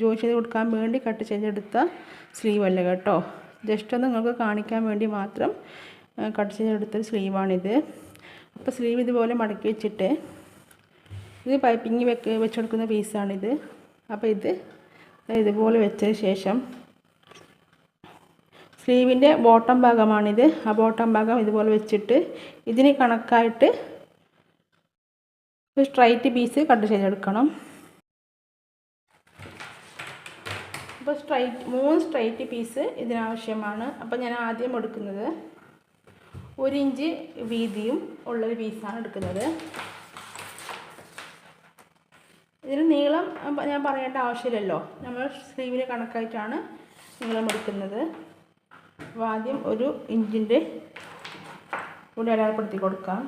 Join ചെയ്ത് കൊടുക്കാൻ വേണ്ടി കട്ട് ചെയ്തെടുത്ത സ്ലീവല്ല കേട്ടോ. ജസ്റ്റ് നിങ്ങൾക്ക് കാണിക്കാൻ വേണ്ടി മാത്രം കട്ട് ചെയ്തെടുത്ത സ്ലീവാണിത്. അപ്പോൾ സ്ലീവ് ഇതുപോലെ മടക്കി വെച്ചിട്ട് ഇത് പൈപ്പിങ് വെക്ക് വെച്ചെടുക്കുന്ന പീസാണിത്. അപ്പോൾ ഇത് ഇതുപോലെ വെച്ചതിന് ശേഷം സ്ലീവിന്റെ ബോട്ടം ഭാഗമാണിത്. ആ ബോട്ടം ഭാഗം ഇതുപോലെ വെച്ചിട്ട് ഇതിന് കണക്കായിട്ട് സ്ട്രൈറ്റ് പീസ് കട്ട് ചെയ്തെടുക്കണം. അപ്പോൾ സ്ട്രൈറ്റ് മൂന്ന് സ്ട്രൈറ്റ് പീസ് ഇതിനാവശ്യമാണ്. അപ്പോൾ ഞാൻ ആദ്യം എടുക്കുന്നത് ഒരു ഇഞ്ച് വീതിയും ഉള്ളൊരു പീസാണ് എടുക്കുന്നത്. ഇതിന് നീളം ഞാൻ പറയേണ്ട ആവശ്യമില്ലല്ലോ. നമ്മൾ സ്ലീവിന് കണക്കായിട്ടാണ് നീളം എടുക്കുന്നത്. അപ്പോൾ ആദ്യം ഒരു ഇഞ്ചിന്റെ കൂടി അടയാളപ്പെടുത്തി കൊടുക്കാം.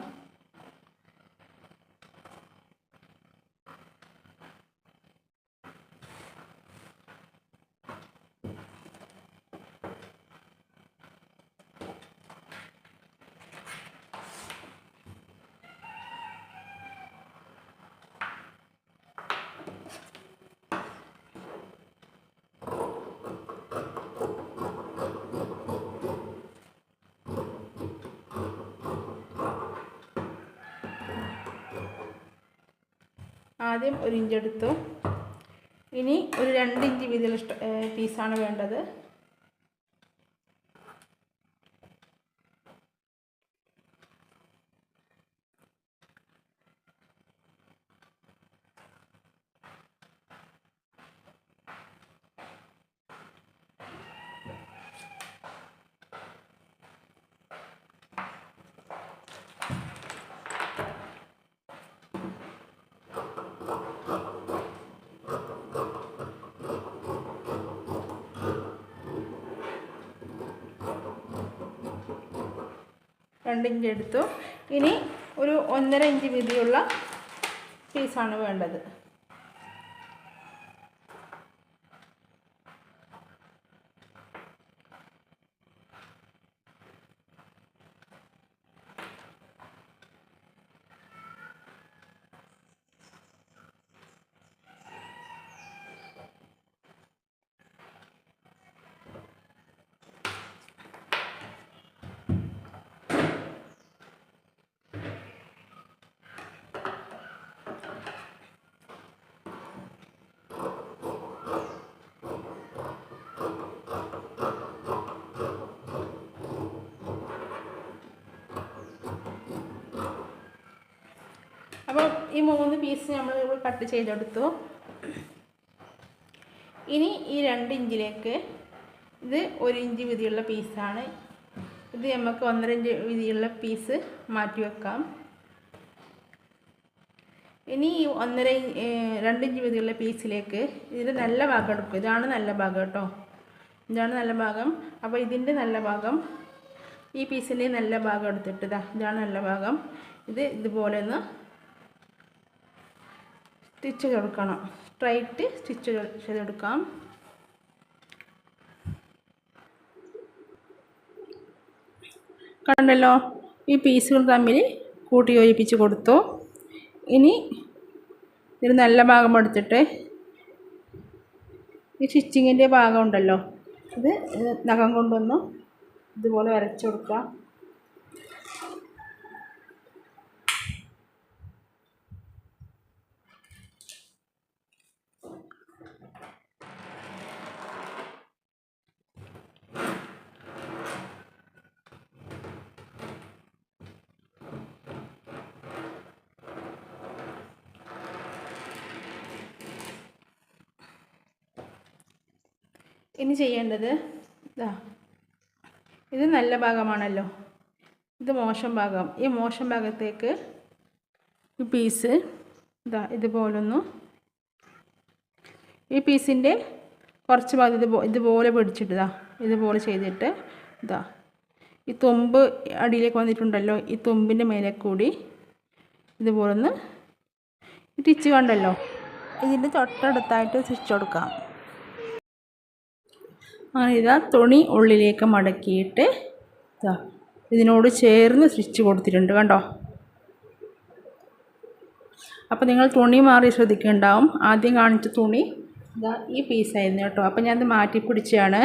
ആദ്യം ഒരു ഇഞ്ച് എടുത്തു. ഇനി ഒരു രണ്ട് ഇഞ്ച് വീതിയുള്ള പീസാണ് വേണ്ടത്. രണ്ട് ഇഞ്ച് എടുത്തു. ഇനി ഒരു ഒന്നര ഇഞ്ച് വീതിയുള്ള പീസാണ് വേണ്ടത് അപ്പോൾ ഈ മൂന്ന് പീസ് നമ്മൾ കട്ട് ചെയ്തെടുത്തു. ഇനി ഈ രണ്ട് ഇഞ്ചിലേക്ക് ഇത് ഒരു ഇഞ്ച് വീതിയുള്ള പീസാണ് ഇത് നമുക്ക് ഒന്നര ഇഞ്ച് വീതിയുള്ള പീസ് മാറ്റി വെക്കാം. ഇനി ഈ ഒന്നര രണ്ട് ഇഞ്ച് വീതിയുള്ള പീസിലേക്ക് ഇതിന്റെ നല്ല ഭാഗം എടുക്കും. ഇതാണ് നല്ല ഭാഗം കേട്ടോ. ഇതാണ് നല്ല ഭാഗം. അപ്പോൾ ഇതിന്റെ നല്ല ഭാഗം ഈ പീസിന്റെ നല്ല ഭാഗം എടുത്തിട്ട് ഇതാ ഇതാണ് നല്ല ഭാഗം. ഇത് ഇതുപോലെ ഒന്ന് സ്റ്റിച്ച് കൊടുക്കണം. സ്ട്രൈറ്റ് സ്റ്റിച്ച് ചെയ്തെടുക്കാം. കണ്ടല്ലോ ഈ പീസുകൾ തമ്മിൽ കൂട്ടി യോജിപ്പിച്ച് കൊടുത്തു. ഇനി ഇതിന് നല്ല ഭാഗം എടുത്തിട്ട് ഈ സ്റ്റിച്ചിങ്ങിന്റെ ഭാഗം ഉണ്ടല്ലോ ഇത് നഖം കൊണ്ടൊന്ന് ഇതുപോലെ വരച്ചു കൊടുക്കാം. ഇനി ചെയ്യേണ്ടത് ഇതാ ഇത് നല്ല ഭാഗമാണല്ലോ. ഇത് മോശം ഭാഗം. ഈ മോശം ഭാഗത്തേക്ക് ഈ പീസ് ഇതാ ഇതുപോലൊന്നു ഈ പീസിന്റെ കുറച്ച് ഭാഗം ഇത് ഇതുപോലെ പിടിച്ചിട്ട് ഇതാ ഇതുപോലെ ചെയ്തിട്ട് ഇതാ ഈ തുമ്പ് അടിയിലേക്ക് വന്നിട്ടുണ്ടല്ലോ. ഈ തുമ്പിന്റെ മേലെ കൂടി ഇതുപോലൊന്ന് ടിച്ച് കണ്ടല്ലോ. ഇതിന്റെ തൊട്ടടുത്തായിട്ട് സ്റ്റിച്ച് കൊടുക്കാം. ഇതാ തുണി ഉള്ളിലേക്ക് മടക്കിയിട്ട് ഇതാ ഇതിനോട് ചേർന്ന് സ്റ്റിച്ച് കൊടുത്തിട്ടുണ്ട് കണ്ടോ? അപ്പോൾ നിങ്ങൾ തുണി മാറി ശ്രദ്ധിക്കുന്നുണ്ടാവും ആദ്യം കാണിച്ച തുണി ഇതാ ഈ പീസായിരുന്നു കേട്ടോ. അപ്പോൾ ഞാനത് മാറ്റി പിടിച്ചാണ്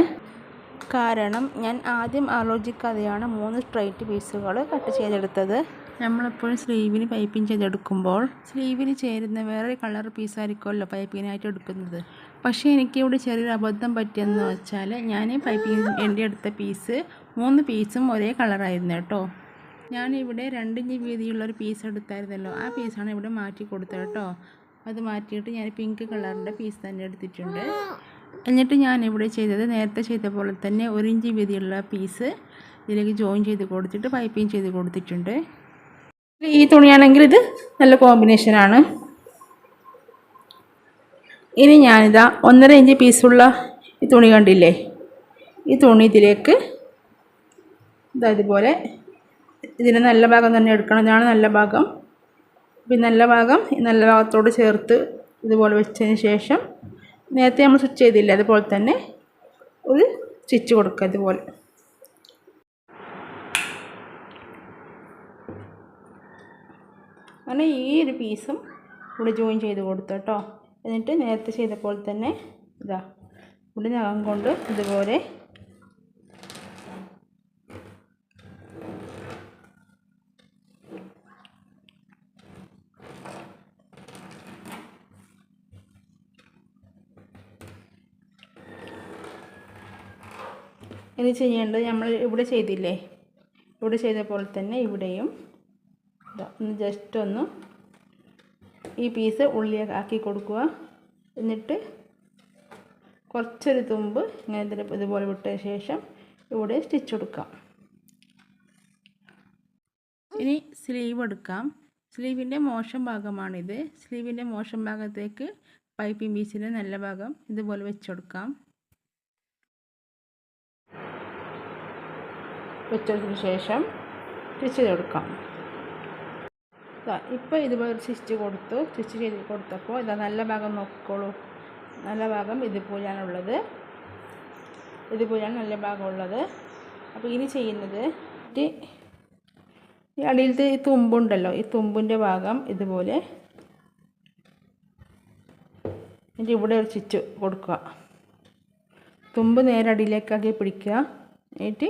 കാരണം ഞാൻ ആദ്യം ആലോചിക്കാതെയാണ് മൂന്ന് സ്ട്രൈറ്റ് പീസുകൾ കട്ട് ചെയ്തെടുത്തത്. നമ്മളെപ്പോഴും സ്ലീവിന് പൈപ്പിംഗ് ചെയ്തെടുക്കുമ്പോൾ സ്ലീവിന് ചേരുന്ന വേറൊരു കളർ പീസായിരിക്കുമല്ലോ പൈപ്പിങ്ങിനായിട്ട് എടുക്കുന്നത്. പക്ഷേ എനിക്കിവിടെ ചെറിയൊരു അബദ്ധം പറ്റിയെന്ന് വെച്ചാൽ ഞാൻ പൈപ്പിംഗ് എന്റെ എടുത്ത പീസ് മൂന്ന് പീസും ഒരേ കളറായിരുന്നു കേട്ടോ. ഞാനിവിടെ രണ്ടിഞ്ച് വീതിയുള്ളൊരു പീസ് എടുത്തായിരുന്നല്ലോ. ആ പീസാണ് ഇവിടെ മാറ്റി കൊടുത്തത് കേട്ടോ. അത് മാറ്റിയിട്ട് ഞാൻ പിങ്ക് കളറിന്റെ പീസ് തന്നെ എടുത്തിട്ടുണ്ട്. എന്നിട്ട് ഞാൻ ഇവിടെ ചെയ്തത് നേരത്തെ ചെയ്ത പോലെ തന്നെ ഒരു ഇഞ്ച് വീതിയുള്ള പീസ് ഇതിലേക്ക് ജോയിൻ ചെയ്ത് കൊടുത്തിട്ട് പൈപ്പിംഗ് ചെയ്ത് കൊടുത്തിട്ടുണ്ട്. ഈ തുണിയാണെങ്കിൽ ഇത് നല്ല കോമ്പിനേഷനാണ് ഇനി ഞാനിതാ ഒന്നര ഇഞ്ച് പീസുള്ള ഈ തുണി കണ്ടില്ലേ? ഈ തുണി ഇതിലേക്ക് ഇതാ ഇതുപോലെ ഇതിന് നല്ല ഭാഗം തന്നെ എടുക്കണം. ഇതാണ് നല്ല ഭാഗം. പിന്നെ നല്ല ഭാഗം ഈ നല്ല ഭാഗത്തോട് ചേർത്ത് ഇതുപോലെ വെച്ചതിന് ശേഷം നേരത്തെ നമ്മൾ സ്റ്റിച്ച് ചെയ്തില്ല? അതുപോലെ തന്നെ ഒരു സ്റ്റിച്ച് കൊടുക്കുക ഇതുപോലെ. അങ്ങനെ ഈ ഒരു പീസും ഇവിടെ ജോയിൻ ചെയ്ത് കൊടുത്തു കേട്ടോ. എന്നിട്ട് നേരത്തെ ചെയ്ത പോലെ തന്നെ ഇതാ ഇവിടെ നഖം കൊണ്ട് ഇതുപോലെ ഇനി ചെയ്യേണ്ടത് നമ്മൾ ഇവിടെ ചെയ്തില്ലേ? ഇവിടെ ചെയ്ത പോലെ തന്നെ ഇവിടെയും ഒന്ന് ജസ്റ്റ് ഒന്ന് ഈ പീസ് ഉള്ളിയാക്കി കൊടുക്കുക. എന്നിട്ട് കുറച്ചൊരു തുമ്പ് ഇങ്ങനെ ഇതിൽ ഇതുപോലെ വിട്ട ശേഷം ഇവിടെ സ്റ്റിച്ച് കൊടുക്കാം. ഇനി സ്ലീവ് എടുക്കാം. സ്ലീവിന്റെ മോശം ഭാഗമാണിത്. സ്ലീവിന്റെ മോശം ഭാഗത്തേക്ക് പൈപ്പിംഗ് പീസിന്റെ നല്ല ഭാഗം ഇതുപോലെ വെച്ചെടുക്കാം. വെച്ചതിന് ശേഷം സ്റ്റിച്ച് ചെയ്ത് കൊടുക്കാം ഇപ്പോൾ ഇതുപോലെ ഒരു സ്റ്റിച്ച് കൊടുത്തു. സ്റ്റിച്ച് ചെയ്ത് കൊടുത്തപ്പോൾ ഇതാ നല്ല ഭാഗം നോക്കിക്കോളൂ. നല്ല ഭാഗം ഇതുപോലെയാണുള്ളത്. ഇതുപോലെയാണ് നല്ല ഭാഗം ഉള്ളത് അപ്പോൾ ഇനി ചെയ്യുന്നത് ഈ അടിയിലത്തെ ഈ തുമ്പുണ്ടല്ലോ ഈ തുമ്പിന്റെ ഭാഗം ഇതുപോലെ എന്നിട്ട് ഇവിടെ ഒരു സ്റ്റിച്ച് കൊടുക്കുക. തുമ്പ് നേരെ അടിയിലേക്കാക്കി പിടിക്കുക. എന്നിട്ട്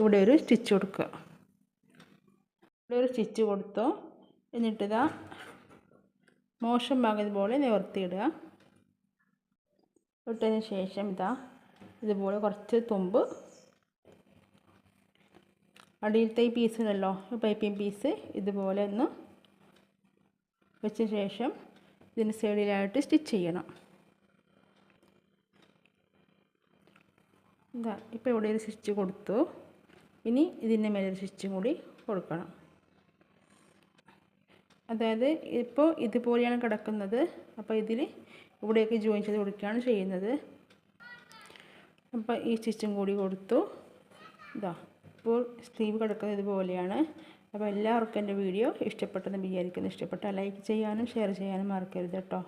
ഇവിടെ ഒരു സ്റ്റിച്ച് കൊടുക്കുക. ഇവിടെ ഒരു സ്റ്റിച്ച് കൊടുത്തു. എന്നിട്ടിതാ മോശം ഭാഗം ഇതുപോലെ നിവർത്തിയിടുക. ഇട്ടതിന് ശേഷം ഇതാ ഇതുപോലെ കുറച്ച് തുമ്പ്. അടിയിലത്തെ ഈ പീസുണ്ടല്ലോ പൈപ്പിംഗ് പീസ് ഇതുപോലെ ഒന്ന് വെച്ച ശേഷം ഇതിന് സൈഡിലായിട്ട് സ്റ്റിച്ച് ചെയ്യണം. ഇതാ ഇപ്പോൾ ഇവിടെ ഒരു സ്റ്റിച്ച് കൊടുത്തു. ഇനി ഇതിന്റെ മേലെ ഒരു സ്റ്റിച്ചും കൂടി കൊടുക്കണം. അതായത് ഇപ്പോൾ ഇതുപോലെയാണ് കിടക്കുന്നത്. അപ്പോൾ ഇതിൽ ഇവിടെയൊക്കെ ജോയിൻ ചെയ്ത് കൊടുക്കുകയാണ് ചെയ്യുന്നത്. അപ്പോൾ ഈ സ്റ്റിച്ചും കൂടി കൊടുത്തു. ഇതാ ഇപ്പോൾ സ്ലീവ് കിടക്കുന്നത് ഇതുപോലെയാണ്. അപ്പോൾ എല്ലാവർക്കും എന്റെ വീഡിയോ ഇഷ്ടപ്പെട്ടെന്ന് വിചാരിക്കുന്നു. ഇഷ്ടപ്പെട്ടാൽ ലൈക്ക് ചെയ്യാനും ഷെയർ ചെയ്യാനും മറക്കരുത് കേട്ടോ.